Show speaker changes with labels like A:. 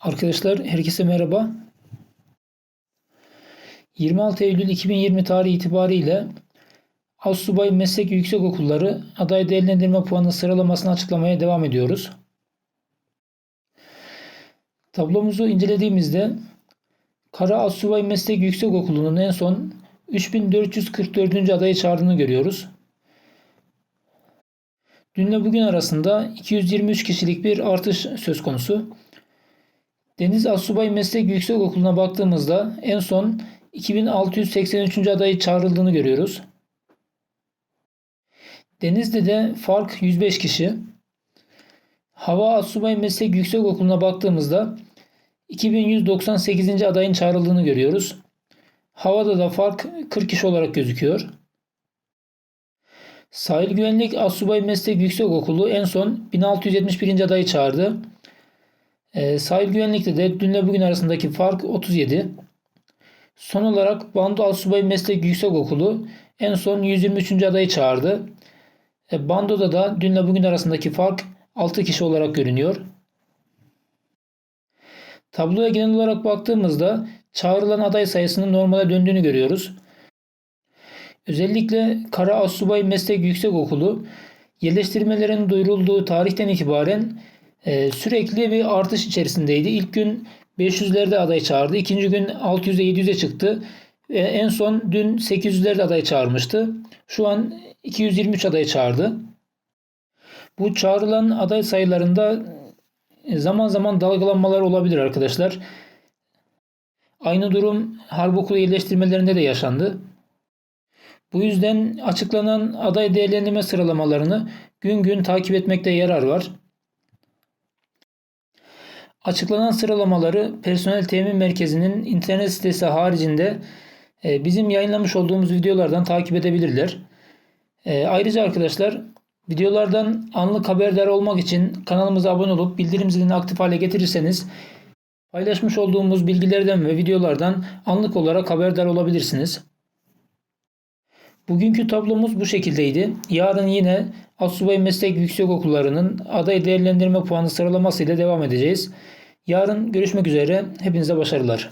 A: Arkadaşlar herkese merhaba. 26 Eylül 2020 tarihi itibariyle Assubay Meslek Yüksekokulları aday değerlendirme puanı sıralamasını açıklamaya devam ediyoruz. Tablomuzu incelediğimizde Kara Assubay Meslek Yüksekokulu'nun en son 3444. adayı çağırdığını görüyoruz. Dünle bugün arasında 223 kişilik bir artış söz konusu. Deniz Asubay Meslek Yüksekokulu'na baktığımızda en son 2683. adayı çağrıldığını görüyoruz. Denizli'de de fark 105 kişi. Hava Asubay Meslek Yüksekokulu'na baktığımızda 2198. adayın çağrıldığını görüyoruz. Havada da fark 40 kişi olarak gözüküyor. Sahil Güvenlik Asubay Meslek Yüksekokulu en son 1671. adayı çağırdı. E, sahil güvenlikte de dünle bugün arasındaki fark 37. Son olarak Bando Asubay Meslek Yüksekokulu en son 123. adayı çağırdı. E, Bando'da da dünle bugün arasındaki fark 6 kişi olarak görünüyor. Tabloya genel olarak baktığımızda çağrılan aday sayısının normale döndüğünü görüyoruz. Özellikle Kara Asubay Meslek Yüksekokulu yerleştirmelerin duyurulduğu tarihten itibaren e, sürekli bir artış içerisindeydi. İlk gün 500'lerde aday çağırdı. İkinci gün 600'e 700'e çıktı. Ve en son dün 800'lerde aday çağırmıştı. Şu an 223 aday çağırdı. Bu çağrılan aday sayılarında e, zaman zaman dalgalanmalar olabilir arkadaşlar. Aynı durum harp okulu yerleştirmelerinde de yaşandı. Bu yüzden açıklanan aday değerlendirme sıralamalarını gün gün takip etmekte yarar var. Açıklanan sıralamaları Personel Temin Merkezi'nin internet sitesi haricinde e, bizim yayınlamış olduğumuz videolardan takip edebilirler. E, ayrıca arkadaşlar videolardan anlık haberdar olmak için kanalımıza abone olup bildirim zilini aktif hale getirirseniz paylaşmış olduğumuz bilgilerden ve videolardan anlık olarak haberdar olabilirsiniz. Bugünkü tablomuz bu şekildeydi. Yarın yine Asubay Meslek Yüksekokullarının aday değerlendirme puanı sıralaması ile devam edeceğiz. Yarın görüşmek üzere. Hepinize başarılar.